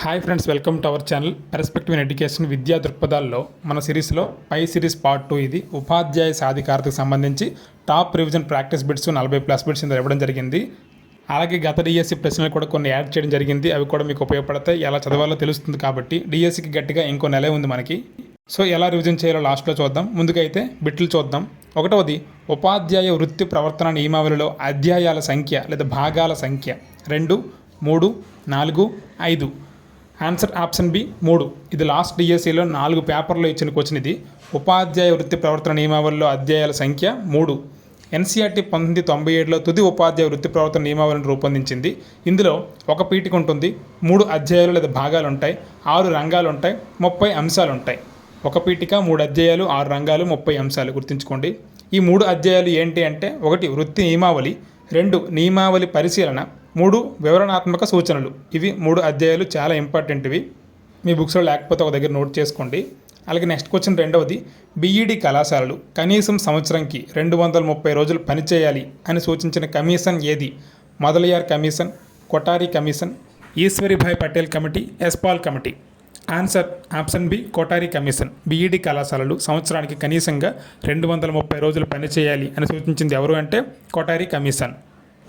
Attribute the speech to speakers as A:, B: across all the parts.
A: Hi friends welcome to our channel perspective in education విద్యా దృక్పథాల్లో. మన సిరీస్లో పై సిరీస్ పార్ట్ టూ ఇది. ఉపాధ్యాయ సాధికారతకు సంబంధించి టాప్ రివిజన్ ప్రాక్టీస్ బిట్స్ నలభై ప్లస్ బిట్స్ ఇందులో ఇవ్వడం జరిగింది. అలాగే గత డిఎస్సి ప్రశ్నలు కూడా కొన్ని యాడ్ చేయడం జరిగింది. అవి కూడా మీకు ఉపయోగపడతాయి. ఎలా చదవాలో తెలుస్తుంది కాబట్టి డిఎస్సికి గట్టిగా ఇంకో నెలే ఉంది మనకి. సో ఎలా రివిజన్ చేయాలో లాస్ట్లో చూద్దాం. ముందుకైతే బిట్లు చూద్దాం. ఒకటవది ఉపాధ్యాయ వృత్తి ప్రవర్తన నియమావళిలో అధ్యాయాల సంఖ్య లేదా భాగాల సంఖ్య. రెండు మూడు నాలుగు ఐదు. ఆన్సర్ ఆప్షన్ బి మూడు. ఇది లాస్ట్ డిఎస్సిలో నాలుగు పేపర్లో ఇచ్చిన క్వశ్చన్ ఇది. ఉపాధ్యాయ వృత్తి ప్రవర్తన నియమావళిలో అధ్యాయాల సంఖ్య మూడు. ఎన్సీఆర్టీ పంతొమ్మిది తొంభై ఏడులో తుది ఉపాధ్యాయ వృత్తి ప్రవర్తన నియమావళిని రూపొందించింది. ఇందులో ఒక పీఠిక ఉంటుంది. మూడు అధ్యాయాలు లేదా భాగాలు ఉంటాయి ఆరు రంగాలు ఉంటాయి ముప్పై అంశాలు ఉంటాయి ఒక పీఠిక మూడు అధ్యాయాలు ఆరు రంగాలు ముప్పై అంశాలు. గుర్తుంచుకోండి. ఈ మూడు అధ్యాయాలు ఏంటి అంటే ఒకటి వృత్తి నియమావళి రెండు నియమావళి పరిశీలన మూడు వివరణాత్మక సూచనలు. ఇవి మూడు అధ్యాయాలు చాలా ఇంపార్టెంట్వి. మీ బుక్స్లో లేకపోతే ఒక దగ్గర నోట్ చేసుకోండి. అలాగే నెక్స్ట్ క్వశ్చన్ రెండవది బీఈడి కళాశాలలు కనీసం సంవత్సరంకి రెండు వందల ముప్పై రోజులు పనిచేయాలి అని సూచించిన కమిషన్ ఏది? Mudaliar commission Kothari commission Ishwarbhai Patel committee Yashpal committee. Answer option B Kothari commission. BEd కళాశాలలు సంవత్సరానికి కనీసంగా రెండు వందల ముప్పై రోజులు పనిచేయాలి అని సూచించింది ఎవరు అంటే కోటారి కమిషన్.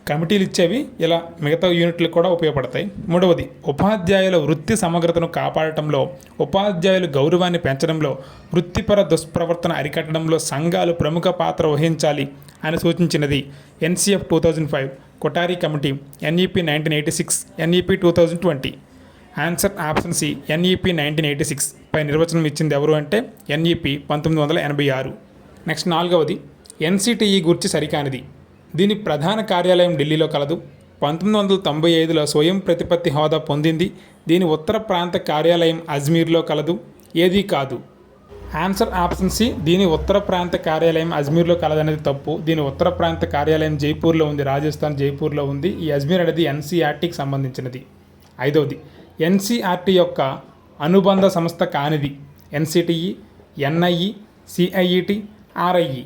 A: కమిటీలు ఇచ్చేవి ఇలా మిగతా యూనిట్లు కూడా ఉపయోగపడతాయి. మూడవది ఉపాధ్యాయుల వృత్తి సమగ్రతను కాపాడటంలో ఉపాధ్యాయుల గౌరవాన్ని పెంచడంలో వృత్తిపర దుష్ప్రవర్తన అరికట్టడంలో సంఘాలు ప్రముఖ పాత్ర వహించాలి అని సూచించినది NCF two thousand five Kothari committee NEP nineteen eighty six NEP two thousand twenty. Answer option C NEP nineteen eighty six పై నిర్వచనం ఇచ్చింది ఎవరు అంటే ఎన్ఈపి పంతొమ్మిది వందల ఎనభై ఆరు. నెక్స్ట్ నాలుగవది ఎన్సిటిఈ గురించి సరికానిది. దీని ప్రధాన కార్యాలయం ఢిల్లీలో కలదు. పంతొమ్మిది వందల తొంభై ఐదులో స్వయం ప్రతిపత్తి హోదా పొందింది. దీని ఉత్తర ప్రాంత కార్యాలయం అజ్మీర్లో కలదు. ఏదీ కాదు. ఆన్సర్ ఆప్షన్ సి దీని ఉత్తర ప్రాంత కార్యాలయం అజ్మీర్లో కలదనేది తప్పు. దీని ఉత్తర ప్రాంత కార్యాలయం జైపూర్లో ఉంది. రాజస్థాన్ జైపూర్లో ఉంది. ఈ అజ్మీర్ అనేది ఎన్సీఆర్టీకి సంబంధించినది. ఐదవది ఎన్సీఆర్టీ యొక్క అనుబంధ సంస్థ కానిది. NCTE NIE CIET RIE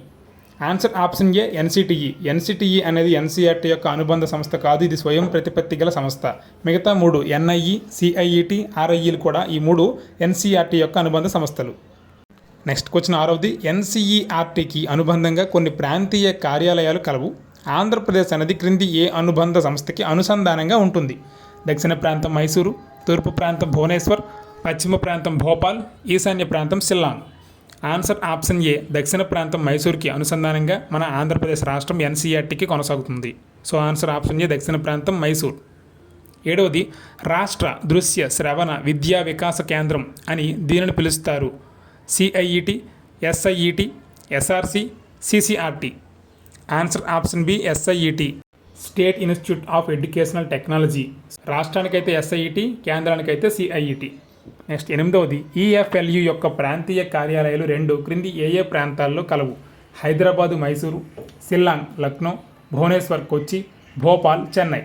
A: answer option A NCTE. NCTE అనేది ఎన్సీఆర్టీ యొక్క అనుబంధ సంస్థ కాదు ఇది స్వయం ప్రతిపత్తి గల సంస్థ. మిగతా మూడు ఎన్ఐఈ సిఐఈటి ఆర్ఐఈలు కూడా ఈ మూడు ఎన్సీఆర్టీ యొక్క అనుబంధ సంస్థలు. నెక్స్ట్ క్వశ్చన్ ఆరవది ఎన్సీఈఆర్టీకి అనుబంధంగా కొన్ని ప్రాంతీయ కార్యాలయాలు కలవు. ఆంధ్రప్రదేశ్ అనేది క్రింది ఏ అనుబంధ సంస్థకి అనుసంధానంగా ఉంటుంది? దక్షిణ ప్రాంతం మైసూరు తూర్పు ప్రాంతం భువనేశ్వర్ పశ్చిమ ప్రాంతం భోపాల్ ఈశాన్య ప్రాంతం షిల్లాంగ్ ఆన్సర్ ఆప్షన్ ఏ దక్షిణ ప్రాంతం మైసూర్కి అనుసంధానంగా మన ఆంధ్రప్రదేశ్ రాష్ట్రం ఎన్సీఆర్టీకి కొనసాగుతుంది. సో ఆన్సర్ ఆప్షన్ ఏ దక్షిణ ప్రాంతం మైసూర్. ఏడవది రాష్ట్ర దృశ్య శ్రవణ విద్యా వికాస కేంద్రం అని దీనిని పిలుస్తారు. CIET SIET SRC CCRT. Answer option B SIET. State institute of educational technology. రాష్ట్రానికైతే SIET కేంద్రానికైతే సిఐఈటి. నెక్స్ట్ ఎనిమిదవది ఈఎఫ్ఎల్యు యొక్క ప్రాంతీయ కార్యాలయాలు రెండు క్రింది ఏ ఏ ప్రాంతాల్లో కలవు? Hyderabad Mysuru Shillong Lucknow Bhubaneswar Kochi Bhopal Chennai.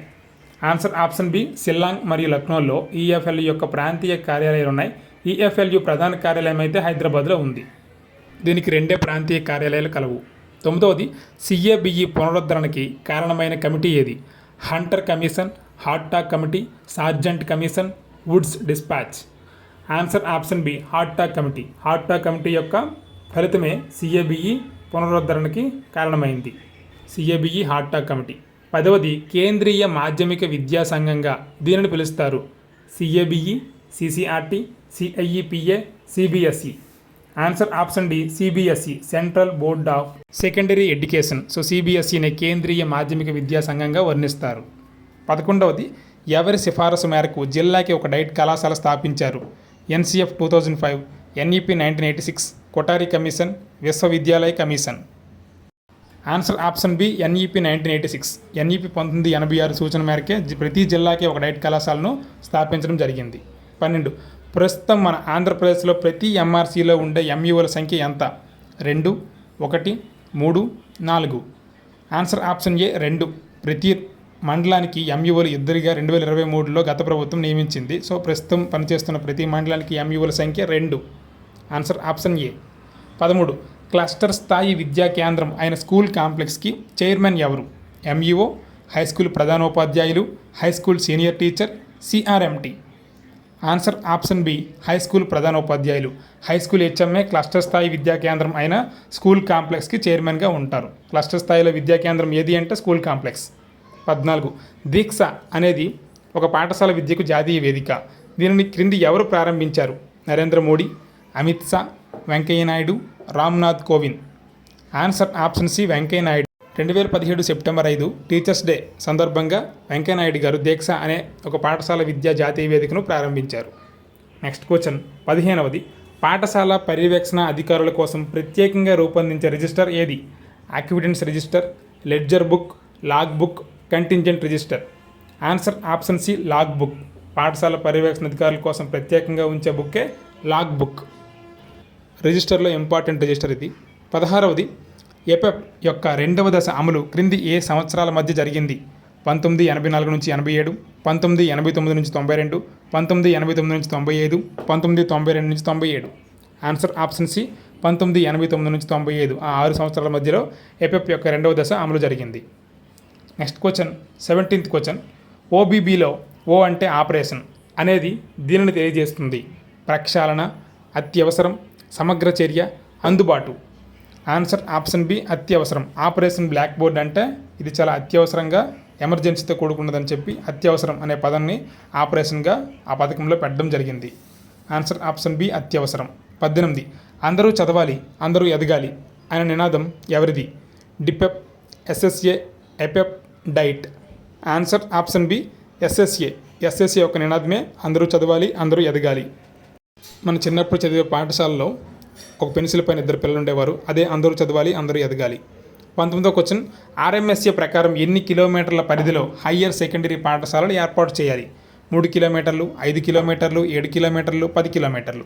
A: Answer option B Shillong మరియు లక్నోలో ఈఎఫ్ఎల్యు యొక్క ప్రాంతీయ కార్యాలయాలు ఉన్నాయి. ఈఎఫ్ఎల్యు ప్రధాన కార్యాలయం అయితే హైదరాబాద్లో ఉంది. దీనికి రెండే ప్రాంతీయ కార్యాలయాలు కలవు. తొమ్మిదవది సిఏబిఈ పునరుద్ధరణకి కారణమైన కమిటీ ఏది? Hunter commission Hartog committee Sargent commission Wood's despatch. Answer option B Hartog committee. Hartog committee యొక్క ఫలితమే సిఏబిఈ పునరుద్ధరణకి కారణమైంది. CABE Hartog committee. పదవది కేంద్రీయ మాధ్యమిక విద్యా సంఘంగా దీనిని పిలుస్తారు. CABE CCRT CIEPA CBSE. Answer option D CBSE central board of secondary education. So సిబిఎస్ఈని కేంద్రీయ మాధ్యమిక విద్యా సంఘంగా వర్ణిస్తారు. పదకొండవది ఎవరి సిఫారసు మేరకు జిల్లాకి ఒక డైట్ కళాశాల స్థాపించారు? NCF two thousand five NEP nineteen eighty six Kothari commission విశ్వవిద్యాలయ commission. Answer option B NEP nineteen eighty six. NEP పంతొమ్మిది ఎనభై ఆరు సూచన మేరకే ప్రతి జిల్లాకి ఒక డైట్ కళాశాలను స్థాపించడం జరిగింది. పన్నెండు ప్రస్తుతం మన ఆంధ్రప్రదేశ్లో ప్రతి ఎంఆర్సీలో ఉండే ఎంఈఓల సంఖ్య ఎంత? రెండు ఒకటి మూడు నాలుగు. ఆన్సర్ ఆప్షన్ ఏ రెండు. ప్రతి మండలానికి ఎంఈఓలు ఇద్దరిగా రెండు వేల ఇరవై మూడులో గత ప్రభుత్వం నియమించింది. సో ప్రస్తుతం పనిచేస్తున్న ప్రతి మండలానికి ఎంఈఓల సంఖ్య రెండు. Answer option A. పదమూడు. క్లస్టర్ స్థాయి విద్యా కేంద్రం అయిన స్కూల్ కాంప్లెక్స్కి చైర్మన్ ఎవరు? ఎంఈఓ హై స్కూల్ ప్రధానోపాధ్యాయులు high school senior teacher CRMT. Answer option B. High school ప్రధానోపాధ్యాయులు. హై స్కూల్ హెచ్ఎంఏ క్లస్టర్ స్థాయి విద్యా కేంద్రం అయిన స్కూల్ కాంప్లెక్స్కి చైర్మన్గా ఉంటారు. క్లస్టర్ స్థాయిలో విద్యా కేంద్రం ఏది అంటే స్కూల్ కాంప్లెక్స్. పద్నాలుగు. దీక్ష అనేది ఒక పాఠశాల విద్యకు జాతీయ వేదిక. దీనిని క్రింది ఎవరు ప్రారంభించారు? Narendra Modi Amit Shah Venkaiah Naidu Ramnath Kovind. Answer option C Venkaiah Naidu. రెండు వేల పదిహేడు సెప్టెంబర్ ఐదు టీచర్స్ డే సందర్భంగా వెంకయ్యనాయుడు గారు దీక్ష అనే ఒక పాఠశాల విద్యా జాతీయ వేదికను ప్రారంభించారు. Next question. పదిహేనవది. పాఠశాల పర్యవేక్షణ అధికారుల కోసం ప్రత్యేకంగా రూపొందించే రిజిస్టర్ ఏది? యాక్టివిటెన్స్ register ledger book log book contingent register. Answer option C log book పాఠశాల పర్యవేక్షణ అధికారుల కోసం ప్రత్యేకంగా ఉంచే బుక్కే లాగ్ బుక్ రిజిస్టర్లో ఇంపార్టెంట్ రిజిస్టర్ ఇది. పదహారవది ఎపెప్ యొక్క రెండవ దశ అమలు క్రింది ఏ సంవత్సరాల మధ్య జరిగింది? పంతొమ్మిది ఎనభై నాలుగు నుంచి ఎనభై ఏడు పంతొమ్మిది ఎనభై తొమ్మిది నుంచి తొంభై రెండు పంతొమ్మిది ఎనభై తొమ్మిది నుంచి తొంభై ఐదు పంతొమ్మిది తొంభై రెండు నుంచి తొంభై ఏడు. ఆన్సర్ ఆప్షన్ సి పంతొమ్మిది ఎనభై తొమ్మిది నుంచి తొంభై ఐదు. ఆ ఆరు సంవత్సరాల మధ్యలో ఎపెప్ యొక్క రెండవ దశ అమలు జరిగింది. Next question seventeenth question. ఓబీబీలో O అంటే ఆపరేషన్ అనేది దీనిని తెలియజేస్తుంది. ప్రక్షాళన అత్యవసరం సమగ్ర చర్య అందుబాటు. ఆన్సర్ ఆప్షన్ బి అత్యవసరం. ఆపరేషన్ బ్లాక్ బోర్డ్ అంటే ఇది చాలా అత్యవసరంగా ఎమర్జెన్సీతో కూడుకున్నదని చెప్పి అత్యవసరం అనే పదాన్ని ఆపరేషన్గా ఆ పథకంలో పెట్టడం జరిగింది. ఆన్సర్ ఆప్షన్ బి అత్యవసరం. పద్దెనిమిది. అందరూ చదవాలి అందరూ ఎదగాలి అనే నినాదం ఎవరిది? DPEP SSA APEP DIET. Answer option B SSA SSA యొక్క నినాదమే. అందరూ చదవాలి అందరూ ఎదగాలి. మన చిన్నప్పుడు చదివే పాఠశాలలో ఒక పెన్సిల్ పైన ఇద్దరు పిల్లలు ఉండేవారు. అదే అందరూ చదవాలి అందరూ ఎదగాలి. పంతొమ్మిదో క్వశ్చన్ ఆర్ఎంఎస్ఏ ప్రకారం ఎన్ని కిలోమీటర్ల పరిధిలో హయ్యర్ సెకండరీ పాఠశాలలు ఏర్పాటు చేయాలి? మూడు కిలోమీటర్లు ఐదు కిలోమీటర్లు ఏడు కిలోమీటర్లు పది కిలోమీటర్లు.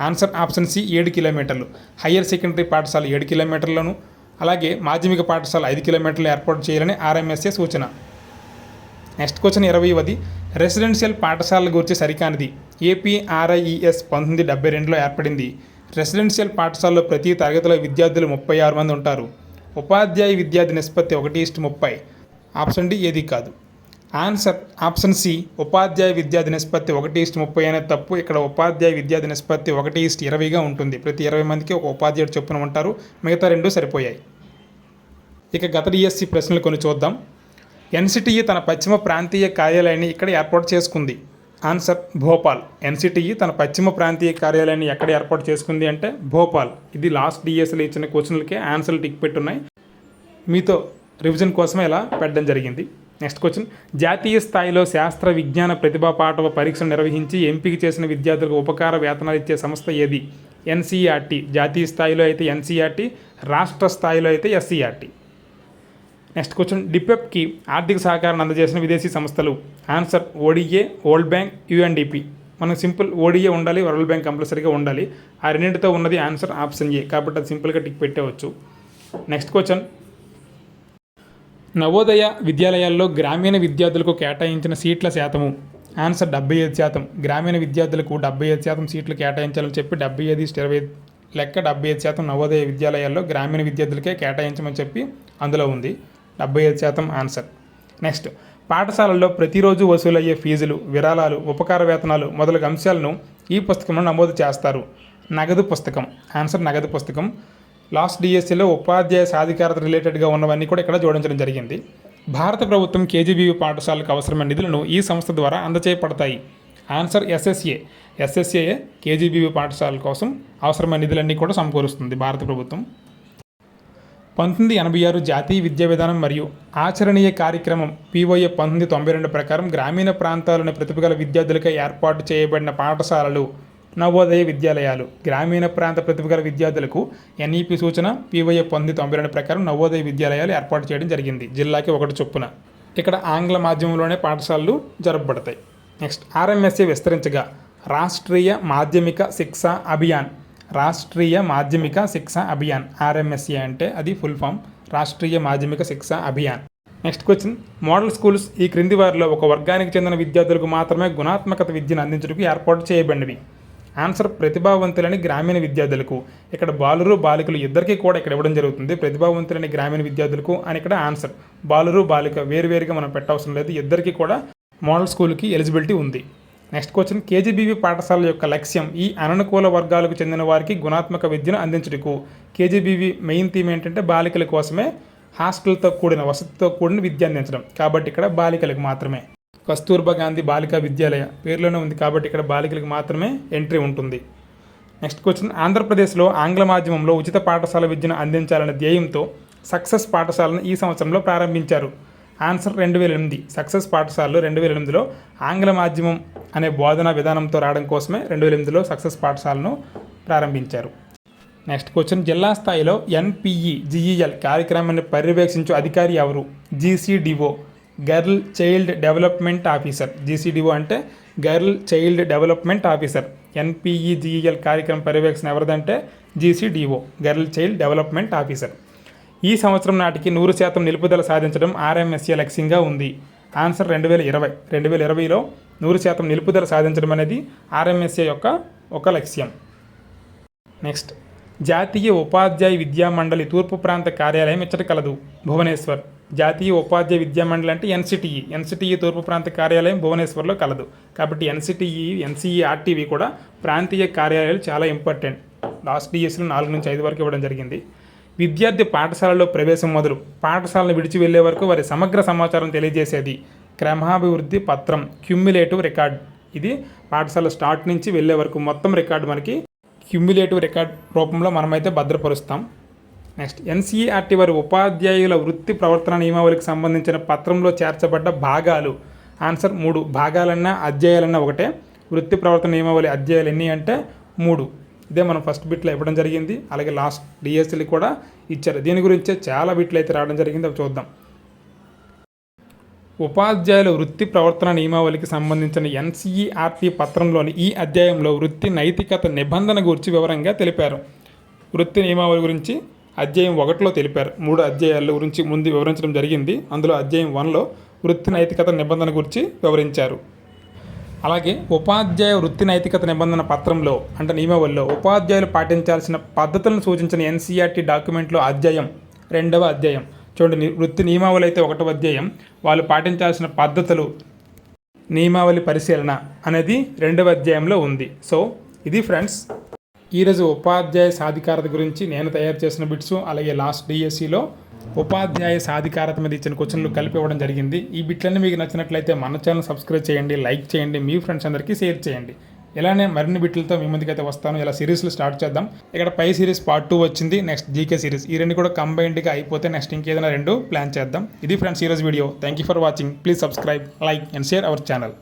A: ఆన్సర్ ఆప్షన్ సి ఏడు కిలోమీటర్లు. హయ్యర్ సెకండరీ పాఠశాల ఏడు కిలోమీటర్లను అలాగే మాధ్యమిక పాఠశాల ఐదు కిలోమీటర్లు ఏర్పాటు చేయాలని ఆర్ఎంఎస్ఏ సూచన. Next question ఇరవైవది. రెసిడెన్షియల్ పాఠశాలల గురించి సరికానిది. ఏపీఆర్ఐఈఎస్ పంతొమ్మిది డెబ్బై రెండులో ఏర్పడింది. రెసిడెన్షియల్ పాఠశాలలో ప్రతి తరగతిలో విద్యార్థులు ముప్పై ఆరు మంది ఉంటారు. ఉపాధ్యాయ విద్యార్థి నిష్పత్తి ఒకటి ఇష్ట ముప్పై. ఆప్షన్ డి ఏది కాదు. ఆన్సర్ ఆప్షన్ సి ఉపాధ్యాయ విద్యార్థి నిష్పత్తి ఒకటి ఈస్ట్ ముప్పై అనే తప్పు. ఇక్కడ ఉపాధ్యాయ విద్యార్థి నిష్పత్తి ఒకటి ఈస్ట్ ఇరవైగా ఉంటుంది. ప్రతి ఇరవై మందికి ఒక ఉపాధ్యాయుడు చొప్పున ఉంటారు. మిగతా రెండు సరిపోయాయి. ఇక గత డిఎస్సి ప్రశ్నలు కొన్ని చూద్దాం. ఎన్సిటిఈ తన పశ్చిమ ప్రాంతీయ కార్యాలయాన్ని ఇక్కడ ఏర్పాటు చేసుకుంది? ఆన్సర్ భోపాల్. ఎన్సిటిఈ తన పశ్చిమ ప్రాంతీయ కార్యాలయాన్ని ఎక్కడ ఏర్పాటు చేసుకుంది అంటే భోపాల్. ఇది లాస్ట్ డిఎస్సిలో ఇచ్చిన క్వశ్చన్లకే ఆన్సర్లు టిక్ పెట్టున్నాయి. మీతో రివిజన్ కోసమే ఇలా పెట్టడం జరిగింది. నెక్స్ట్ క్వశ్చన్ జాతీయ స్థాయిలో శాస్త్ర విజ్ఞాన ప్రతిభా పాఠవ పరీక్షను నిర్వహించి ఎంపిక చేసిన విద్యార్థులకు ఉపకార వేతనాలు ఇచ్చే సంస్థ ఏది? ఎన్సీఆర్టీ జాతీయ స్థాయిలో అయితే ఎన్సీఆర్టీ రాష్ట్ర స్థాయిలో అయితే ఎస్సీఆర్టీ నెక్స్ట్ క్వశ్చన్ డిపెప్కి ఆర్థిక సహకారాన్ని అందజేసిన విదేశీ సంస్థలు. Answer ODA world bank UNDP మనం సింపుల్ ఓడిఏ ఉండాలి వరల్డ్ బ్యాంక్ కంపల్సరీగా ఉండాలి. ఆ రెండింటితో ఉన్నది ఆన్సర్ ఆప్షన్ ఏ. కాబట్టి అది సింపుల్గా టిక్ పెట్టవచ్చు. నెక్స్ట్ క్వశ్చన్ నవోదయ విద్యాలయాల్లో గ్రామీణ విద్యార్థులకు కేటాయించిన సీట్ల శాతము. ఆన్సర్ డెబ్బై ఐదు శాతం. గ్రామీణ విద్యార్థులకు డెబ్బై ఐదు శాతం సీట్లు కేటాయించాలని చెప్పి డెబ్బై ఐదు ఇరవై లెక్క డెబ్బై ఐదు శాతం నవోదయ విద్యాలయాల్లో గ్రామీణ విద్యార్థులకే కేటాయించమని చెప్పి అందులో ఉంది. డెబ్బై ఐదు శాతం ఆన్సర్. నెక్స్ట్ పాఠశాలల్లో ప్రతిరోజు వసూలయ్యే ఫీజులు విరాళాలు ఉపకార వేతనాలు మొదలగు అంశాలను ఈ పుస్తకంలో నమోదు చేస్తారు. నగదు పుస్తకం. ఆన్సర్ నగదు పుస్తకం. లాస్ట్ డిఎస్సిలో ఉపాధ్యాయ సాధికారత రిలేటెడ్గా ఉన్నవన్నీ కూడా ఇక్కడ జోడించడం జరిగింది. భారత ప్రభుత్వం కేజీబీవీ పాఠశాలకు అవసరమైన నిధులను ఈ సంస్థ ద్వారా అందచేయబడతాయి. ఆన్సర్ ఎస్ఎస్ఏ ఎస్ఎస్ఏ కేజీబీవీ పాఠశాలల కోసం అవసరమైన నిధులన్నీ కూడా సమకూరుస్తుంది భారత ప్రభుత్వం. పంతొమ్మిది ఎనభై ఆరు జాతీయ విద్యా విధానం మరియు ఆచరణీయ కార్యక్రమం పీఓఏ పంతొమ్మిది తొంభై రెండు ప్రకారం గ్రామీణ ప్రాంతాలను ప్రతిభగల విద్యార్థులకై ఏర్పాటు చేయబడిన పాఠశాలలు నవోదయ విద్యాలయాలు. గ్రామీణ ప్రాంత ప్రతిభగల విద్యార్థులకు ఎన్ఈపి సూచన పీఓఏ పంతొమ్మిది తొంభై రెండు ప్రకారం నవోదయ విద్యాలయాలు ఏర్పాటు చేయడం జరిగింది. జిల్లాకి ఒకటి చొప్పున. ఇక్కడ ఆంగ్ల మాధ్యమంలోనే పాఠశాలలు జరపబడతాయి. నెక్స్ట్ ఆర్ఎంఎస్ఏ విస్తరించగా. రాష్ట్రీయ మాధ్యమిక శిక్షా అభియాన్. రాష్ట్రీయ మాధ్యమిక శిక్ష అభియాన్. ఆర్ఎంఎస్ఏ అంటే అది full form Rashtriya Madhyamik Shiksha Abhiyan. Next question model schools ఈ క్రింది వారిలో ఒక వర్గానికి చెందిన విద్యార్థులకు మాత్రమే గుణాత్మకత విద్యను అందించడానికి ఏర్పాటు చేయబడినవి. ఆన్సర్ ప్రతిభావంతులని గ్రామీణ విద్యార్థులకు. ఇక్కడ బాలురు బాలికలు ఇద్దరికీ కూడా ఇక్కడ ఇవ్వడం జరుగుతుంది. ప్రతిభావంతులని గ్రామీణ విద్యార్థులకు అని ఇక్కడ ఆన్సర్. బాలురు బాలిక వేరువేరుగా మనం పెట్టవసరం లేదు. ఇద్దరికీ కూడా మోడల్ స్కూల్కి ఎలిజిబిలిటీ ఉంది. Next question. కేజీబీవీ పాఠశాల యొక్క లక్ష్యం ఈ అననుకూల వర్గాలకు చెందిన వారికి గుణాత్మక విద్యను అందించుటకు. కేజీబీవీ మెయిన్ థీమ్ ఏంటంటే బాలికల కోసమే హాస్టల్తో కూడిన వసతితో కూడిన విద్య అందించడం. కాబట్టి ఇక్కడ బాలికలకు మాత్రమే. కస్తూర్బా గాంధీ బాలికా విద్యాలయ పేరులోనే ఉంది కాబట్టి ఇక్కడ బాలికలకు మాత్రమే ఎంట్రీ ఉంటుంది. Next question. ఆంధ్రప్రదేశ్లో ఆంగ్ల మాధ్యమంలో ఉచిత పాఠశాల విద్యను అందించాలనే ధ్యేయంతో సక్సెస్ పాఠశాలను ఈ సంవత్సరంలో ప్రారంభించారు. ఆన్సర్ రెండు వేల ఎనిమిది సక్సెస్ పాఠశాలలో రెండు వేల ఎనిమిదిలో ఆంగ్ల మాధ్యమం అనే బోధనా విధానంతో రావడం కోసమే రెండు వేల ఎనిమిదిలో సక్సెస్ పాఠశాలను ప్రారంభించారు. Next question. జిల్లా స్థాయిలో ఎన్పిఈ జిఈఎల్ కార్యక్రమాన్ని పర్యవేక్షించు అధికారి ఎవరు? GCDO girl child development officer GCDO అంటే girl child development officer. NPEGEL కార్యక్రమం పర్యవేక్షణ ఎవరిదంటే GCDO girl child development officer. ఈ సంవత్సరం నాటికి నూరు శాతం నిలుపుదల సాధించడం ఆర్ఎంఎస్ఏ లక్ష్యంగా ఉంది. ఆన్సర్ రెండు వేల ఇరవై. రెండు వేల ఇరవైలో నూరు శాతం నిలుపుదల సాధించడం అనేది ఆర్ఎంఎస్ఏ యొక్క ఒక లక్ష్యం. నెక్స్ట్ జాతీయ ఉపాధ్యాయ విద్యా మండలి తూర్పు ప్రాంత కార్యాలయం ఇచ్చట కలదు. భువనేశ్వర్. జాతీయ ఉపాధ్యాయ విద్యామండలి అంటే ఎన్సిటిఈ. ఎన్సిటిఈ తూర్పు ప్రాంత కార్యాలయం భువనేశ్వర్లో కలదు. కాబట్టి ఎన్సిటిఈ ఎన్సిఈ ఆర్టీవీ కూడా ప్రాంతీయ కార్యాలయాలు చాలా ఇంపార్టెంట్. లాస్ట్ డిఎస్లో నాలుగు నుంచి ఐదు వరకు ఇవ్వడం జరిగింది. విద్యార్థి పాఠశాలలో ప్రవేశం మొదలు. పాఠశాలను విడిచి వెళ్ళే వరకు వారి సమగ్ర సమాచారం తెలియజేసేది. క్రమాభివృద్ధి పత్రం క్యుమ్యులేటివ్ రికార్డ్. ఇది పాఠశాల స్టార్ట్ నుంచి వెళ్ళే వరకు మొత్తం రికార్డు మనకి క్యుమ్యులేటివ్ రికార్డ్ రూపంలో మనమైతే భద్రపరుస్తాం. నెక్స్ట్. ఎన్సీఆర్టీ వారి ఉపాధ్యాయుల వృత్తి ప్రవర్తన నియమావళికి సంబంధించిన పత్రంలో చేర్చబడ్డ భాగాలు. ఆన్సర్ మూడు. భాగాలన్నా అధ్యాయాలన్నా ఒకటే. వృత్తి ప్రవర్తన నియమావళి అధ్యాయాలు ఎన్ని అంటే మూడు. ఇదే మనం ఫస్ట్ బిట్లో ఇవ్వడం జరిగింది. అలాగే లాస్ట్ డిఎస్సీలు కూడా ఇచ్చారు. దీని గురించే చాలా బిట్లు అయితే రావడం జరిగింది. అవి చూద్దాం. ఉపాధ్యాయుల వృత్తి ప్రవర్తన నియమావళికి సంబంధించిన ఎన్సీఈఆర్టీ పత్రంలోని ఈ అధ్యాయంలో వృత్తి నైతికత నిబంధన గురించి వివరంగా తెలిపారు. వృత్తి నియమావళి గురించి అధ్యాయం ఒకటిలో తెలిపారు. మూడు అధ్యాయాల గురించి ముందు వివరించడం జరిగింది. అందులో అధ్యాయం వన్లో వృత్తి నైతికత నిబంధన గురించి వివరించారు. అలాగే ఉపాధ్యాయ వృత్తి నైతికత నిబంధన పత్రంలో అంటే నియమావళిలో ఉపాధ్యాయులు పాటించాల్సిన పద్ధతులను సూచించిన ఎన్సీఆర్టీ డాక్యుమెంట్లో అధ్యాయం రెండవ అధ్యాయం. చూడండి వృత్తి నియమావళి అయితే ఒకటవ అధ్యాయం. వాళ్ళు పాటించాల్సిన పద్ధతులు నియమావళి పరిశీలన అనేది రెండవ అధ్యాయంలో ఉంది. సో ఇది ఫ్రెండ్స్ ఈరోజు ఉపాధ్యాయ సాధికారత గురించి నేను తయారు చేసిన బిట్స్ అలాగే లాస్ట్ డిఎస్సిలో ఉపాధ్యాయ సాధికారత మీద ఇచ్చిన క్వశ్చన్లు కలిపి ఇవ్వడం జరిగింది. ఈ బిట్లన్నీ మీకు నచ్చినట్లయితే మన ఛానల్ సబ్స్క్రైబ్ చేయండి లైక్ చేయండి మీ ఫ్రెండ్స్ అందరికీ షేర్ చేయండి. ఇలానే మరిన్ని బిట్లతో మీ ముందుకైతే వస్తాను. ఇలా సిరీస్లు స్టార్ట్ చేద్దాం. ఇక్కడ పై సిరీస్ పార్ట్ టూ వచ్చింది నెక్స్ట్ జీకే సిరీస్. ఈ రెండు కూడా కంబైన్డ్గా అయిపోతే నెక్స్ట్ ఇంకేదైనా రెండు ప్లాన్ చేద్దాం. ఇది ఫ్రెండ్స్ ఈరోజు video. Thank you for watching please subscribe like and share our channel